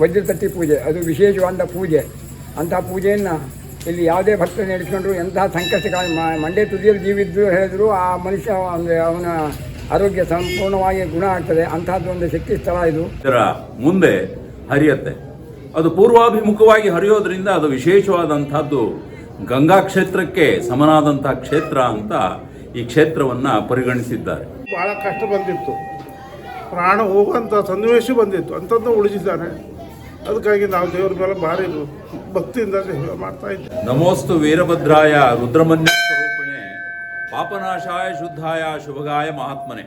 ವಜ್ರತಟ್ಟಿ ಪೂಜೆ. ಅದು ವಿಶೇಷವಾದ ಪೂಜೆ. ಅಂತಹ ಪೂಜೆಯನ್ನು ಇಲ್ಲಿ ಯಾವುದೇ ಭಕ್ತ ನಡೆಸಿಕೊಂಡ್ರು ಎಂತಹ ಸಂಕಷ್ಟ ಕಾಲ ಮಂಡೆ ತುದಿಯಲ್ಲಿ ಜೀವಿದ್ದು ಹೇಳಿದ್ರು ಆ ಮನುಷ್ಯ ಅಂದರೆ ಅವನ ಆರೋಗ್ಯ ಸಂಪೂರ್ಣವಾಗಿ ಗುಣ ಆಗ್ತದೆ. ಅಂತಹದ್ದು ಒಂದು ಶಕ್ತಿ ಸ್ಥಳ ಇದು. ಇದರ ಮುಂದೆ ಹರಿಯತ್ತೆ. ಅದು ಪೂರ್ವಾಭಿಮುಖವಾಗಿ ಹರಿಯೋದ್ರಿಂದ ಅದು ವಿಶೇಷವಾದಂಥದ್ದು ಗಂಗಾ ಕ್ಷೇತ್ರಕ್ಕೆ ಸಮನಾದಂತಹ ಕ್ಷೇತ್ರ ಅಂತ ಈ ಕ್ಷೇತ್ರವನ್ನ ಪರಿಗಣಿಸಿದ್ದಾರೆ. ಬಹಳ ಕಷ್ಟ ಬಂದಿತ್ತು. ಪ್ರಾಣ ಹೋಗುವಂಥ ಸನ್ನಿವೇಶ ಬಂದಿತ್ತು. ಅಂಥದ್ದು ಉಳಿಸಿದ್ದಾನೆ. ಅದಕ್ಕಾಗಿ ನಾವು ದೇವರ ಮೇಲೆ ಭಾರಿ ಭಕ್ತಿಯಿಂದ ಮಾಡ್ತಾ ಇದ್ದೇವೆ. ನಮೋಸ್ತು ವೀರಭದ್ರಾಯ ರುದ್ರಮನ್ಯ ಸ್ವರೂಪಣೆ, ಪಾಪನಾಶಾಯ ಶುದ್ಧಾಯ ಶುಭಗಾಯ ಮಹಾತ್ಮನೆ.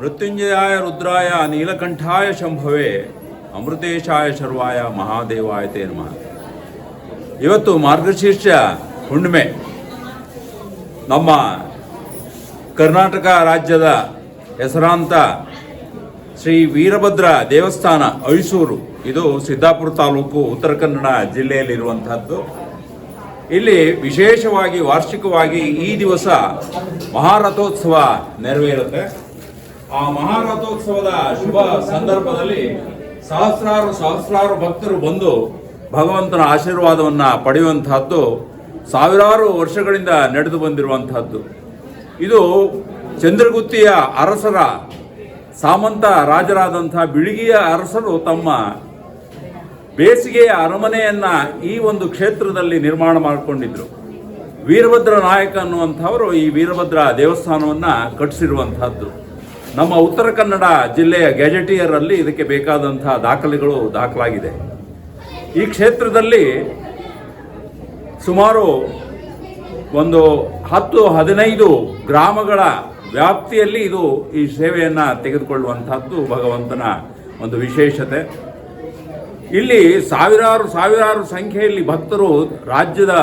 ಮೃತ್ಯುಂಜಯಾಯ ರುದ್ರಾಯ ನೀಲಕಂಠಾಯ ಶಂಭವೇ, ಅಮೃತೇಶಾಯ ಶರ್ವಾಯ ಮಹಾದೇವಾಯ ತೇ ನಮಃ. ಇವತ್ತು ಮಾರ್ಗಶೀರ್ಷ ಹುಣ್ಣಿಮೆ. ನಮ್ಮ ಕರ್ನಾಟಕ ರಾಜ್ಯದ ಹೆಸರಾಂತ ಶ್ರೀ ವೀರಭದ್ರ ದೇವಸ್ಥಾನ ಐಸೂರು ಇದು ಸಿದ್ದಾಪುರ ತಾಲೂಕು ಉತ್ತರ ಕನ್ನಡ ಜಿಲ್ಲೆಯಲ್ಲಿರುವಂತಹದ್ದು. ಇಲ್ಲಿ ವಿಶೇಷವಾಗಿ ವಾರ್ಷಿಕವಾಗಿ ಈ ದಿವಸ ಮಹಾರಥೋತ್ಸವ ನೆರವೇರುತ್ತೆ. ಆ ಮಹಾರಥೋತ್ಸವದ ಶುಭ ಸಂದರ್ಭದಲ್ಲಿ ಸಹಸ್ರಾರು ಸಹಸ್ರಾರು ಭಕ್ತರು ಬಂದು ಭಗವಂತನ ಆಶೀರ್ವಾದವನ್ನು ಪಡೆಯುವಂತಹದ್ದು, ಸಾವಿರಾರು ವರ್ಷಗಳಿಂದ ನಡೆದು ಬಂದಿರುವಂತಹದ್ದು. ಇದು ಚಂದ್ರಗುತ್ತಿಯ ಅರಸರ ಸಾಮಂತ ರಾಜರಾದಂಥ ಬಿಳಿಗಿಯ ಅರಸರು ತಮ್ಮ ಬೇಸಿಗೆಯ ಅರಮನೆಯನ್ನು ಈ ಒಂದು ಕ್ಷೇತ್ರದಲ್ಲಿ ನಿರ್ಮಾಣ ಮಾಡಿಕೊಂಡಿದ್ರು. ವೀರಭದ್ರ ನಾಯಕ ಅನ್ನುವಂಥವರು ಈ ವೀರಭದ್ರ ದೇವಸ್ಥಾನವನ್ನು ಕಟ್ಟಿಸಿರುವಂಥದ್ದು ನಮ್ಮ ಉತ್ತರ ಕನ್ನಡ ಜಿಲ್ಲೆಯ ಗ್ಯಾಜೆಟಿಯರಲ್ಲಿ ಇದಕ್ಕೆ ಬೇಕಾದಂತಹ ದಾಖಲೆಗಳು ದಾಖಲಾಗಿದೆ. ಈ ಕ್ಷೇತ್ರದಲ್ಲಿ ಸುಮಾರು ಒಂದು ಹತ್ತು ಹದಿನೈದು ಗ್ರಾಮಗಳ ವ್ಯಾಪ್ತಿಯಲ್ಲಿ ಇದು ಈ ಸೇವೆಯನ್ನು ತೆಗೆದುಕೊಳ್ಳುವಂತಹದ್ದು ಭಗವಂತನ ಒಂದು ವಿಶೇಷತೆ. ಇಲ್ಲಿ ಸಾವಿರಾರು ಸಾವಿರಾರು ಸಂಖ್ಯೆಯಲ್ಲಿ ಭಕ್ತರು ರಾಜ್ಯದ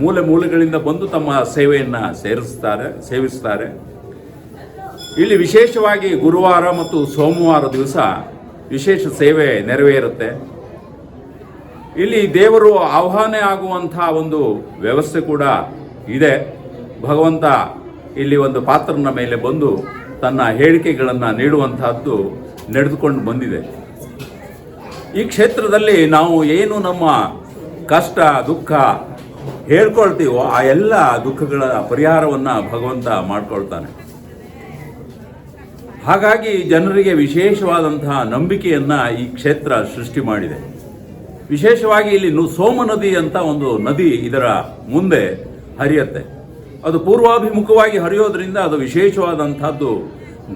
ಮೂಲೆ ಮೂಲೆಗಳಿಂದ ಬಂದು ತಮ್ಮ ಸೇವೆಯನ್ನು ಸೇರಿಸ್ತಾರೆ, ಸೇವಿಸ್ತಾರೆ. ಇಲ್ಲಿ ವಿಶೇಷವಾಗಿ ಗುರುವಾರ ಮತ್ತು ಸೋಮವಾರ ದಿವಸ ವಿಶೇಷ ಸೇವೆ ನೆರವೇರುತ್ತೆ. ಇಲ್ಲಿ ದೇವರು ಆಹ್ವಾನ ಆಗುವಂತಹ ಒಂದು ವ್ಯವಸ್ಥೆ ಕೂಡ ಇದೆ. ಭಗವಂತ ಇಲ್ಲಿ ಒಂದು ಪಾತ್ರನ ಮೇಲೆ ಬಂದು ತನ್ನ ಹೇಳಿಕೆಗಳನ್ನು ನೀಡುವಂತಹದ್ದು ನಡೆದುಕೊಂಡು ಬಂದಿದೆ. ಈ ಕ್ಷೇತ್ರದಲ್ಲಿ ನಾವು ಏನು ನಮ್ಮ ಕಷ್ಟ, ದುಃಖ ಹೇಳ್ಕೊಳ್ತೀವೋ ಆ ಎಲ್ಲ ದುಃಖಗಳ ಪರಿಹಾರವನ್ನ ಭಗವಂತ ಮಾಡ್ಕೊಳ್ತಾನೆ. ಹಾಗಾಗಿ ಜನರಿಗೆ ವಿಶೇಷವಾದಂತಹ ನಂಬಿಕೆಯನ್ನ ಈ ಕ್ಷೇತ್ರ ಸೃಷ್ಟಿ ಮಾಡಿದೆ. ವಿಶೇಷವಾಗಿ ಇಲ್ಲಿ ಸೋಮ ನದಿ ಅಂತ ಒಂದು ನದಿ ಇದರ ಮುಂದೆ ಹರಿಯತ್ತೆ. ಅದು ಪೂರ್ವಾಭಿಮುಖವಾಗಿ ಹರಿಯೋದ್ರಿಂದ ಅದು ವಿಶೇಷವಾದಂಥದ್ದು.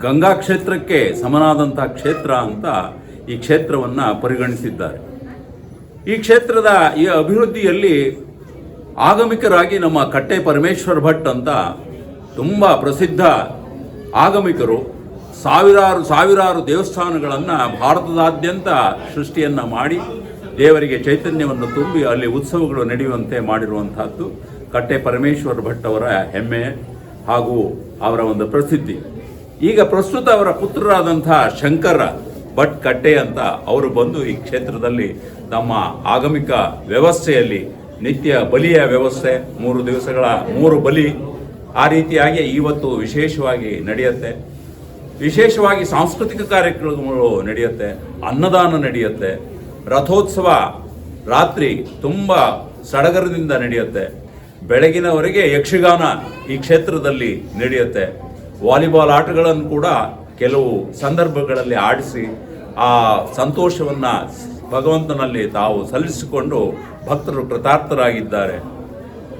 ಗಂಗಾ ಕ್ಷೇತ್ರಕ್ಕೆ ಸಮನಾದಂಥ ಕ್ಷೇತ್ರ ಅಂತ ಈ ಕ್ಷೇತ್ರವನ್ನ ಪರಿಗಣಿಸಿದ್ದಾರೆ. ಈ ಕ್ಷೇತ್ರದ ಈ ಅಭಿವೃದ್ಧಿಯಲ್ಲಿ ಆಗಮಿಕರಾಗಿ ನಮ್ಮ ಕಟ್ಟೆ ಪರಮೇಶ್ವರ ಭಟ್ ಅಂತ ತುಂಬ ಪ್ರಸಿದ್ಧ ಆಗಮಿಕರು. ಸಾವಿರಾರು ಸಾವಿರಾರು ದೇವಸ್ಥಾನಗಳನ್ನು ಭಾರತದಾದ್ಯಂತ ಸೃಷ್ಟಿಯನ್ನ ಮಾಡಿ ದೇವರಿಗೆ ಚೈತನ್ಯವನ್ನು ತುಂಬಿ ಅಲ್ಲಿ ಉತ್ಸವಗಳು ನಡೆಯುವಂತೆ ಮಾಡಿರುವಂತಹದ್ದು ಕಟ್ಟೆ ಪರಮೇಶ್ವರ ಭಟ್ ಅವರ ಹೆಮ್ಮೆ ಹಾಗೂ ಅವರ ಒಂದು ಪ್ರಸಿದ್ಧಿ. ಈಗ ಪ್ರಸ್ತುತ ಅವರ ಪುತ್ರರಾದಂತಹ ಶಂಕರ ಭಟ್ ಕಟ್ಟೆ ಅಂತ ಅವರು ಬಂದು ಈ ಕ್ಷೇತ್ರದಲ್ಲಿ ತಮ್ಮ ಆಗಮಿಕ ವ್ಯವಸ್ಥೆಯಲ್ಲಿ ನಿತ್ಯ ಬಲಿಯ ವ್ಯವಸ್ಥೆ, ಮೂರು ದಿವಸಗಳ ಮೂರು ಬಲಿ ಆ ರೀತಿಯಾಗಿ ಇವತ್ತು ವಿಶೇಷವಾಗಿ ನಡೆಯುತ್ತೆ. ವಿಶೇಷವಾಗಿ ಸಾಂಸ್ಕೃತಿಕ ಕಾರ್ಯಕ್ರಮಗಳು ನಡೆಯುತ್ತೆ, ಅನ್ನದಾನ ನಡೆಯುತ್ತೆ, ರಥೋತ್ಸವ ರಾತ್ರಿ ತುಂಬ ಸಡಗರದಿಂದ ನಡೆಯುತ್ತೆ. ಬೆಳಗಿನವರೆಗೆ ಯಕ್ಷಗಾನ ಈ ಕ್ಷೇತ್ರದಲ್ಲಿ ನಡೆಯುತ್ತೆ. ವಾಲಿಬಾಲ್ ಆಟಗಳನ್ನು ಕೂಡ ಕೆಲವು ಸಂದರ್ಭಗಳಲ್ಲಿ ಆಡಿಸಿ ಆ ಸಂತೋಷವನ್ನು ಭಗವಂತನಲ್ಲಿ ತಾವು ಸಲ್ಲಿಸಿಕೊಂಡು ಭಕ್ತರು ಕೃತಾರ್ಥರಾಗಿದ್ದಾರೆ.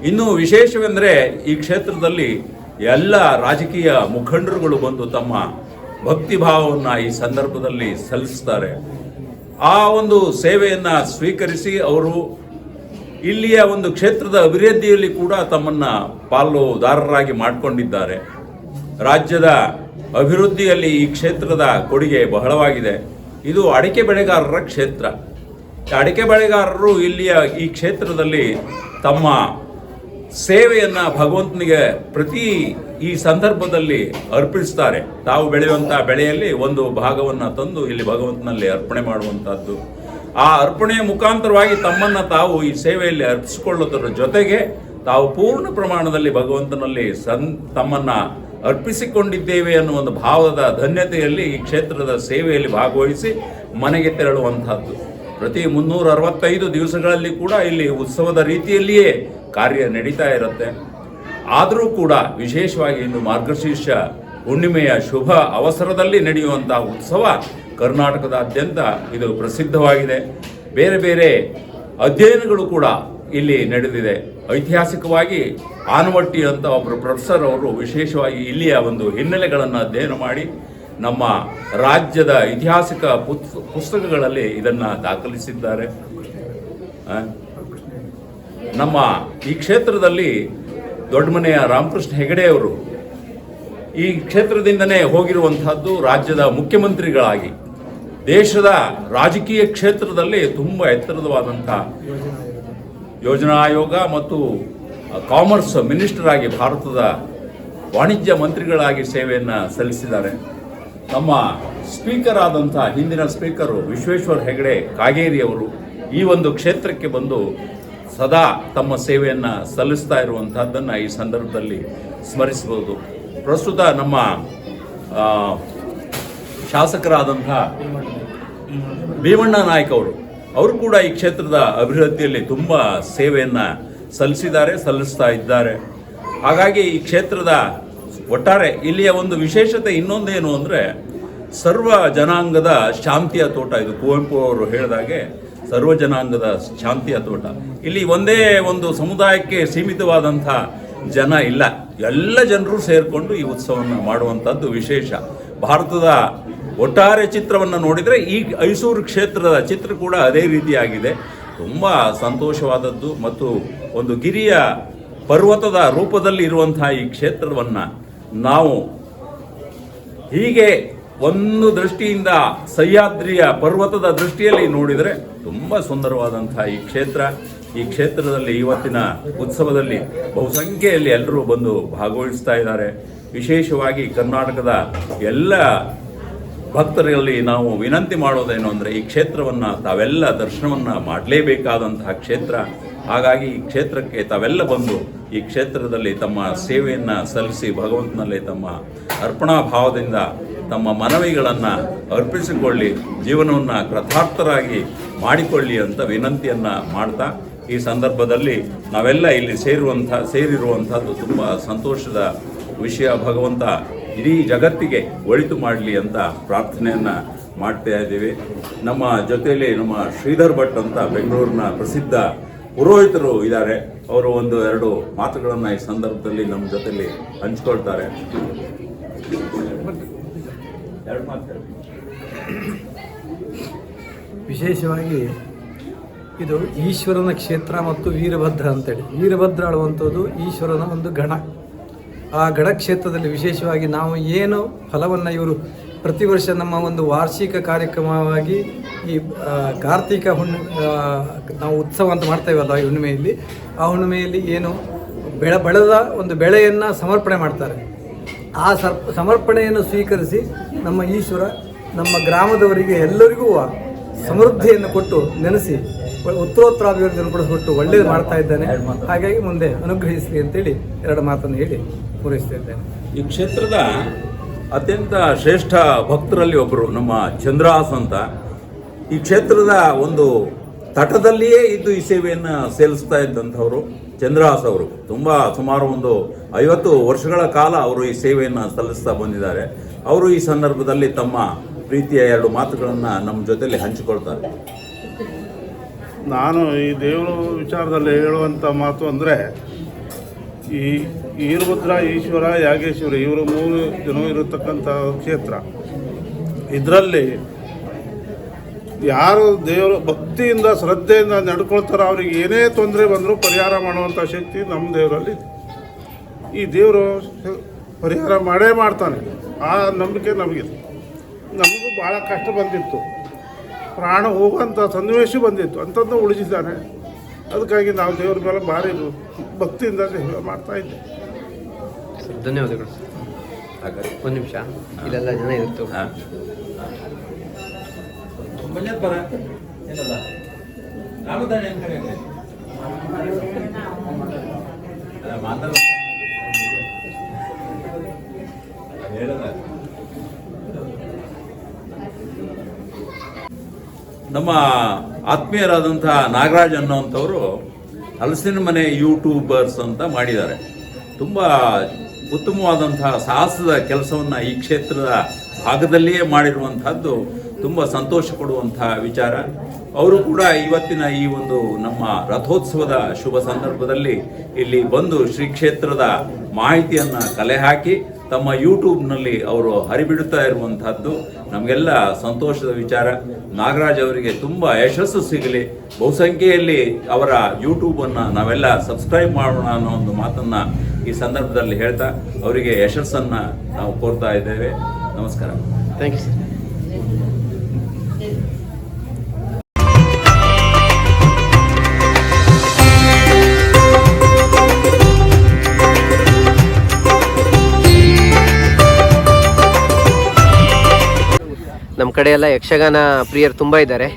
ಇನ್ನು ವಿಶೇಷವೆಂದರೆ ಈ ಕ್ಷೇತ್ರದಲ್ಲಿ ಎಲ್ಲ ರಾಜಕೀಯ ಮುಖಂಡರುಗಳು ಬಂದು ತಮ್ಮ ಭಕ್ತಿಭಾವವನ್ನು ಈ ಸಂದರ್ಭದಲ್ಲಿ ಸಲ್ಲಿಸ್ತಾರೆ. ಆ ಒಂದು ಸೇವೆಯನ್ನು ಸ್ವೀಕರಿಸಿ ಅವರು ಇಲ್ಲಿಯ ಒಂದು ಕ್ಷೇತ್ರದ ಅಭಿವೃದ್ಧಿಯಲ್ಲಿ ಕೂಡ ತಮ್ಮನ್ನ ಪಾಲುದಾರರಾಗಿ ಮಾಡಿಕೊಂಡಿದ್ದಾರೆ. ರಾಜ್ಯದ ಅಭಿವೃದ್ಧಿಯಲ್ಲಿ ಈ ಕ್ಷೇತ್ರದ ಕೊಡುಗೆ ಬಹಳವಾಗಿದೆ. ಇದು ಅಡಿಕೆ ಬೆಳೆಗಾರರ ಕ್ಷೇತ್ರ. ಅಡಿಕೆ ಬೆಳೆಗಾರರು ಇಲ್ಲಿಯ ಈ ಕ್ಷೇತ್ರದಲ್ಲಿ ತಮ್ಮ ಸೇವೆಯನ್ನು ಭಗವಂತನಿಗೆ ಪ್ರತಿ ಈ ಸಂದರ್ಭದಲ್ಲಿ ಅರ್ಪಿಸ್ತಾರೆ. ತಾವು ಬೆಳೆಯುವಂಥ ಬೆಳೆಯಲ್ಲಿ ಒಂದು ಭಾಗವನ್ನು ತಂದು ಇಲ್ಲಿ ಭಗವಂತನಲ್ಲಿ ಅರ್ಪಣೆ ಮಾಡುವಂತಹದ್ದು. ಆ ಅರ್ಪಣೆಯ ಮುಖಾಂತರವಾಗಿ ತಮ್ಮನ್ನ ತಾವು ಈ ಸೇವೆಯಲ್ಲಿ ಅರ್ಪಿಸಿಕೊಳ್ಳುವುದರ ಜೊತೆಗೆ ತಾವು ಪೂರ್ಣ ಪ್ರಮಾಣದಲ್ಲಿ ಭಗವಂತನಲ್ಲಿ ಸನ್, ತಮ್ಮನ್ನ ಅರ್ಪಿಸಿಕೊಂಡಿದ್ದೇವೆ ಅನ್ನುವ ಒಂದು ಭಾವದ ಧನ್ಯತೆಯಲ್ಲಿ ಈ ಕ್ಷೇತ್ರದ ಸೇವೆಯಲ್ಲಿ ಭಾಗವಹಿಸಿ ಮನೆಗೆ ತೆರಳುವಂತಹದ್ದು. ಪ್ರತಿ ಮುನ್ನೂರ ಅರವತ್ತೈದು ದಿವಸಗಳಲ್ಲಿ ಕೂಡ ಇಲ್ಲಿ ಉತ್ಸವದ ರೀತಿಯಲ್ಲಿಯೇ ಕಾರ್ಯ ನಡೀತಾ ಇರುತ್ತೆ. ಆದರೂ ಕೂಡ ವಿಶೇಷವಾಗಿ ಇನ್ನು ಮಾರ್ಗಶೀರ್ಷ ಹುಣ್ಣಿಮೆಯ ಶುಭ ಅವಸರದಲ್ಲಿ ನಡೆಯುವಂತಹ ಉತ್ಸವ ಕರ್ನಾಟಕದಾದ್ಯಂತ ಇದು ಪ್ರಸಿದ್ಧವಾಗಿದೆ. ಬೇರೆ ಬೇರೆ ಅಧ್ಯಯನಗಳು ಕೂಡ ಇಲ್ಲಿ ನಡೆದಿದೆ. ಐತಿಹಾಸಿಕವಾಗಿ ಆನವಟ್ಟಿ ಅಂತ ಒಬ್ಬರು ಪ್ರೊಫೆಸರ್ ಅವರು ವಿಶೇಷವಾಗಿ ಇಲ್ಲಿಯ ಒಂದು ಹಿನ್ನೆಲೆಗಳನ್ನು ಅಧ್ಯಯನ ಮಾಡಿ ನಮ್ಮ ರಾಜ್ಯದ ಐತಿಹಾಸಿಕ ಪುಸ್ತಕಗಳಲ್ಲಿ ಇದನ್ನು ದಾಖಲಿಸಿದ್ದಾರೆ. ನಮ್ಮ ಈ ಕ್ಷೇತ್ರದಲ್ಲಿ ದೊಡ್ಡಮನೆಯ ರಾಮಕೃಷ್ಣ ಹೆಗಡೆ ಅವರು ಈ ಕ್ಷೇತ್ರದಿಂದನೇ ಹೋಗಿರುವಂತಹದ್ದು ರಾಜ್ಯದ ಮುಖ್ಯಮಂತ್ರಿಗಳಾಗಿ ದೇಶದ ರಾಜಕೀಯ ಕ್ಷೇತ್ರದಲ್ಲಿ ತುಂಬ ಎತ್ತರದವಾದಂಥ ಯೋಜನಾ ಆಯೋಗ ಮತ್ತು ಕಾಮರ್ಸ್ ಮಿನಿಸ್ಟರ್ ಆಗಿ ಭಾರತದ ವಾಣಿಜ್ಯ ಮಂತ್ರಿಗಳಾಗಿ ಸೇವೆಯನ್ನು ಸಲ್ಲಿಸಿದ್ದಾರೆ. ನಮ್ಮ ಸ್ಪೀಕರ್ ಆದಂಥ ಹಿಂದಿನ ಸ್ಪೀಕರು ವಿಶ್ವೇಶ್ವರ ಹೆಗಡೆ ಕಾಗೇರಿ ಅವರು ಈ ಒಂದು ಕ್ಷೇತ್ರಕ್ಕೆ ಬಂದು ಸದಾ ತಮ್ಮ ಸೇವೆಯನ್ನು ಸಲ್ಲಿಸ್ತಾ ಇರುವಂಥದ್ದನ್ನು ಈ ಸಂದರ್ಭದಲ್ಲಿ ಸ್ಮರಿಸಬಹುದು. ಪ್ರಸ್ತುತ ನಮ್ಮ ಶಾಸಕರಾದಂಥ ಭೀಮಣ್ಣ ನಾಯ್ಕ ಅವರು ಅವರು ಕೂಡ ಈ ಕ್ಷೇತ್ರದ ಅಭಿವೃದ್ಧಿಯಲ್ಲಿ ತುಂಬ ಸೇವೆಯನ್ನು ಸಲ್ಲಿಸಿದ್ದಾರೆ, ಸಲ್ಲಿಸ್ತಾ ಇದ್ದಾರೆ. ಹಾಗಾಗಿ ಈ ಕ್ಷೇತ್ರದ ಒಟ್ಟಾರೆ ಇಲ್ಲಿಯ ಒಂದು ವಿಶೇಷತೆ ಇನ್ನೊಂದೇನು ಅಂದರೆ ಸರ್ವ ಜನಾಂಗದ ಶಾಂತಿಯ ತೋಟ. ಇದು ಕುವೆಂಪು ಅವರು ಹೇಳಿದಾಗೆ ಸರ್ವ ಜನಾಂಗದ ಶಾಂತಿಯ ತೋಟ. ಇಲ್ಲಿ ಒಂದೇ ಒಂದು ಸಮುದಾಯಕ್ಕೆ ಸೀಮಿತವಾದಂಥ ಜನ ಇಲ್ಲ. ಎಲ್ಲ ಜನರು ಸೇರಿಕೊಂಡು ಈ ಉತ್ಸವವನ್ನು ಮಾಡುವಂಥದ್ದು ವಿಶೇಷ. ಭಾರತದ ಒಟ್ಟಾರೆ ಚಿತ್ರವನ್ನು ನೋಡಿದರೆ ಈ ಐಸೂರು ಕ್ಷೇತ್ರದ ಚಿತ್ರ ಕೂಡ ಅದೇ ರೀತಿಯಾಗಿದೆ. ತುಂಬ ಸಂತೋಷವಾದದ್ದು ಮತ್ತು ಒಂದು ಗಿರಿಯ ಪರ್ವತದ ರೂಪದಲ್ಲಿ ಇರುವಂತಹ ಈ ಕ್ಷೇತ್ರವನ್ನು ನಾವು ಹೀಗೆ ಒಂದು ದೃಷ್ಟಿಯಿಂದ ಸಹ್ಯಾದ್ರಿಯ ಪರ್ವತದ ದೃಷ್ಟಿಯಲ್ಲಿ ನೋಡಿದರೆ ತುಂಬ ಸುಂದರವಾದಂತಹ ಈ ಕ್ಷೇತ್ರ. ಈ ಕ್ಷೇತ್ರದಲ್ಲಿ ಇವತ್ತಿನ ಉತ್ಸವದಲ್ಲಿ ಬಹುಸಂಖ್ಯೆಯಲ್ಲಿ ಎಲ್ಲರೂ ಬಂದು ಭಾಗವಹಿಸ್ತಾ ಇದ್ದಾರೆ. ವಿಶೇಷವಾಗಿ ಕರ್ನಾಟಕದ ಎಲ್ಲ ಭಕ್ತರಲ್ಲಿ ನಾವು ವಿನಂತಿ ಮಾಡೋದೇನು ಅಂದರೆ ಈ ಕ್ಷೇತ್ರವನ್ನು ತಾವೆಲ್ಲ ದರ್ಶನವನ್ನು ಮಾಡಲೇಬೇಕಾದಂತಹ ಕ್ಷೇತ್ರ. ಹಾಗಾಗಿ ಈ ಕ್ಷೇತ್ರಕ್ಕೆ ತಾವೆಲ್ಲ ಬಂದು ಈ ಕ್ಷೇತ್ರದಲ್ಲಿ ತಮ್ಮ ಸೇವೆಯನ್ನು ಸಲ್ಲಿಸಿ ಭಗವಂತನಲ್ಲಿ ತಮ್ಮ ಅರ್ಪಣಾ ಭಾವದಿಂದ ತಮ್ಮ ಮನವಿಗಳನ್ನು ಅರ್ಪಿಸಿಕೊಳ್ಳಿ, ಜೀವನವನ್ನು ಕೃತಾರ್ಥರಾಗಿ ಮಾಡಿಕೊಳ್ಳಿ ಅಂತ ವಿನಂತಿಯನ್ನು ಮಾಡ್ತಾ ಈ ಸಂದರ್ಭದಲ್ಲಿ ನಾವೆಲ್ಲ ಇಲ್ಲಿ ಸೇರುವಂಥ, ಸೇರಿರುವಂಥದ್ದು ತುಂಬ ಸಂತೋಷದ ವಿಷಯ ಭಗವಂತ ಇಡೀ ಜಗತ್ತಿಗೆ ಒಳಿತು ಮಾಡಲಿ ಅಂತ ಪ್ರಾರ್ಥನೆಯನ್ನು ಮಾಡ್ತಾ ಇದ್ದೀವಿ. ನಮ್ಮ ಜೊತೆಯಲ್ಲಿ ನಮ್ಮ ಶ್ರೀಧರ್ ಭಟ್ ಅಂತ ಬೆಂಗಳೂರಿನ ಪ್ರಸಿದ್ಧ ಪುರೋಹಿತರು ಇದ್ದಾರೆ. ಅವರು ಒಂದು ಎರಡು ಮಾತುಗಳನ್ನು ಈ ಸಂದರ್ಭದಲ್ಲಿ ನಮ್ಮ ಜೊತೆಯಲ್ಲಿ ಹಂಚ್ಕೊಳ್ತಾರೆ. ವಿಶೇಷವಾಗಿ ಇದು ಈಶ್ವರನ ಕ್ಷೇತ್ರ ಮತ್ತು ವೀರಭದ್ರ ಅಂತೇಳಿ. ವೀರಭದ್ರ ಆಳುವಂಥದ್ದು ಈಶ್ವರನ ಒಂದು ಗಣ ಆ ಗಡ ಕ್ಷೇತ್ರದಲ್ಲಿ ವಿಶೇಷವಾಗಿ ನಾವು ಏನು ಫಲವನ್ನು ಇವರು ಪ್ರತಿ ವರ್ಷ ನಮ್ಮ ಒಂದು ವಾರ್ಷಿಕ ಕಾರ್ಯಕ್ರಮವಾಗಿ ಈ ಕಾರ್ತಿಕ ಹುಣ್ಣು ನಾವು ಉತ್ಸವ ಅಂತ ಮಾಡ್ತೇವಲ್ಲ ಈ ಹುಣ್ಣಿಮೆಯಲ್ಲಿ? ಆ ಹುಣ್ಣಿಮೆಯಲ್ಲಿ ಏನು ಬೆಳೆ, ಬೆಳೆದ ಒಂದು ಬೆಳೆಯನ್ನು ಸಮರ್ಪಣೆ ಮಾಡ್ತಾರೆ. ಆ ಸಮರ್ಪಣೆಯನ್ನು ಸ್ವೀಕರಿಸಿ ನಮ್ಮ ಈಶ್ವರ ನಮ್ಮ ಗ್ರಾಮದವರಿಗೆ ಎಲ್ಲರಿಗೂ ಸಮೃದ್ಧಿಯನ್ನು ಕೊಟ್ಟು ನೆನೆಸಿ ಉತ್ತರೋತ್ತರ ಅಭಿವೃದ್ಧಿ ಪಡಿಸ್ಬಿಟ್ಟು ಒಳ್ಳೇದು ಮಾಡ್ತಾ ಇದ್ದಾನೆ. ಹಾಗಾಗಿ ಮುಂದೆ ಅನುಗ್ರಹಿಸಲಿ ಅಂತೇಳಿ ಎರಡು ಮಾತನ್ನು ಹೇಳಿ ಪೂರೈಸ್ತಾ ಇದ್ದೇನೆ ಈ ಕ್ಷೇತ್ರದ ಅತ್ಯಂತ ಶ್ರೇಷ್ಠ ಭಕ್ತರಲ್ಲಿ ಒಬ್ಬರು ನಮ್ಮ ಚಂದ್ರಹಾಸ್ ಅಂತ. ಈ ಕ್ಷೇತ್ರದ ಒಂದು ತಟದಲ್ಲಿಯೇ ಇದ್ದು ಈ ಸೇವೆಯನ್ನು ಸೇಲಿಸ್ತಾ ಇದ್ದಂಥವರು ಚಂದ್ರಹಾಸ್ ಅವರು. ತುಂಬ ಸುಮಾರು ಒಂದು ಐವತ್ತು ವರ್ಷಗಳ ಕಾಲ ಅವರು ಈ ಸೇವೆಯನ್ನು ಸಲ್ಲಿಸ್ತಾ ಬಂದಿದ್ದಾರೆ. ಅವರು ಈ ಸಂದರ್ಭದಲ್ಲಿ ತಮ್ಮ ಪ್ರೀತಿಯ ಎರಡು ಮಾತುಗಳನ್ನು ನಮ್ಮ ಜೊತೆಯಲ್ಲಿ ಹಂಚಿಕೊಳ್ತಾರೆ. ನಾನು ಈ ದೇವರ ವಿಚಾರದಲ್ಲಿ ಹೇಳುವಂಥ ಮಾತು ಅಂದರೆ, ಈ ವೀರಭದ್ರ ಈಶ್ವರ ಯಾಗೇಶ್ವರ, ಇವರು ಮೂರು ಜನ ಇರತಕ್ಕಂಥ ಕ್ಷೇತ್ರ. ಇದರಲ್ಲಿ ಯಾರು ದೇವರು ಭಕ್ತಿಯಿಂದ, ಶ್ರದ್ಧೆಯಿಂದ ನಡ್ಕೊಳ್ತಾರೋ ಅವ್ರಿಗೆ ಏನೇ ತೊಂದರೆ ಬಂದರೂ ಪರಿಹಾರ ಮಾಡುವಂಥ ಶಕ್ತಿ ನಮ್ಮ ದೇವರಲ್ಲಿ ಈ ದೇವರು ಪರಿಹಾರ ಮಾಡೇ ಮಾಡ್ತಾನೆ. ಆ ನಂಬಿಕೆ ನಮಗಿದೆ. ನಮಗೂ ಭಾಳ ಕಷ್ಟ ಬಂದಿತ್ತು. ಪ್ರಾಣ ಹೋಗುವಂಥ ಸನ್ನಿವೇಶ ಬಂದಿತ್ತು. ಅಂತಂದು ಉಳಿಸಿದ್ದಾನೆ ಅದಕ್ಕಾಗಿ ನಾವು ದೇವರ ಮೇಲೆ ಭಾರಿ ಭಕ್ತಿಯಿಂದ ಸೇವೆ ಮಾಡ್ತಾ ಇದ್ದೆ ಸರ್ ಧನ್ಯವಾದಗಳು. ಸರ್ ಹಾಗಾಗಿ ಒಂದು ನಿಮಿಷ. ಇಲ್ಲೆಲ್ಲ ಜನ ಇರುತ್ತೆ ಹಾ. ನಮ್ಮ ಆತ್ಮೀಯರಾದಂಥ ನಾಗರಾಜ್ ಅನ್ನೋವಂಥವರು ಹಲಸಿನ ಮನೆ ಯೂಟ್ಯೂಬರ್ಸ್ ಅಂತ ಮಾಡಿದ್ದಾರೆ. ತುಂಬ ಉತ್ತಮವಾದಂತಹ ಸಾಹಸದ ಕೆಲಸವನ್ನು ಈ ಕ್ಷೇತ್ರದ ಭಾಗದಲ್ಲಿಯೇ ಮಾಡಿರುವಂಥದ್ದು ತುಂಬ ಸಂತೋಷ ಕೊಡುವಂತಹ ವಿಚಾರ. ಅವರು ಕೂಡ ಇವತ್ತಿನ ಈ ಒಂದು ನಮ್ಮ ರಥೋತ್ಸವದ ಶುಭ ಸಂದರ್ಭದಲ್ಲಿ ಇಲ್ಲಿ ಬಂದು ಶ್ರೀ ಕ್ಷೇತ್ರದ ಮಾಹಿತಿಯನ್ನು ಕಲೆ ಹಾಕಿ ತಮ್ಮ ಯೂಟ್ಯೂಬ್ನಲ್ಲಿ ಅವರು ಹರಿಬಿಡುತ್ತಾ ಇರುವಂತಹದ್ದು. ನಮಗೆಲ್ಲ ಸಂತೋಷದ ವಿಚಾರ. ನಾಗರಾಜ್ ಅವರಿಗೆ ತುಂಬ ಯಶಸ್ಸು ಸಿಗಲಿ. ಬಹುಸಂಖ್ಯೆಯಲ್ಲಿ ಅವರ ಯೂಟ್ಯೂಬನ್ನು ನಾವೆಲ್ಲ ಸಬ್ಸ್ಕ್ರೈಬ್ ಮಾಡೋಣ ಅನ್ನೋ ಒಂದು ಮಾತನ್ನು ಈ ಸಂದರ್ಭದಲ್ಲಿ ಹೇಳ್ತಾ ಅವರಿಗೆ ಯಶಸ್ಸನ್ನು ನಾವು ಕೋರ್ತಾ ಇದ್ದೇವೆ. ನಮಸ್ಕಾರ. ಥ್ಯಾಂಕ್ ಯು ಸರ್ ಕಡೆ ಎಲ್ಲ ಯಕ್ಷಗಾನ ಪ್ರಿಯರು ತುಂಬಾ ಇದ್ದಾರೆ.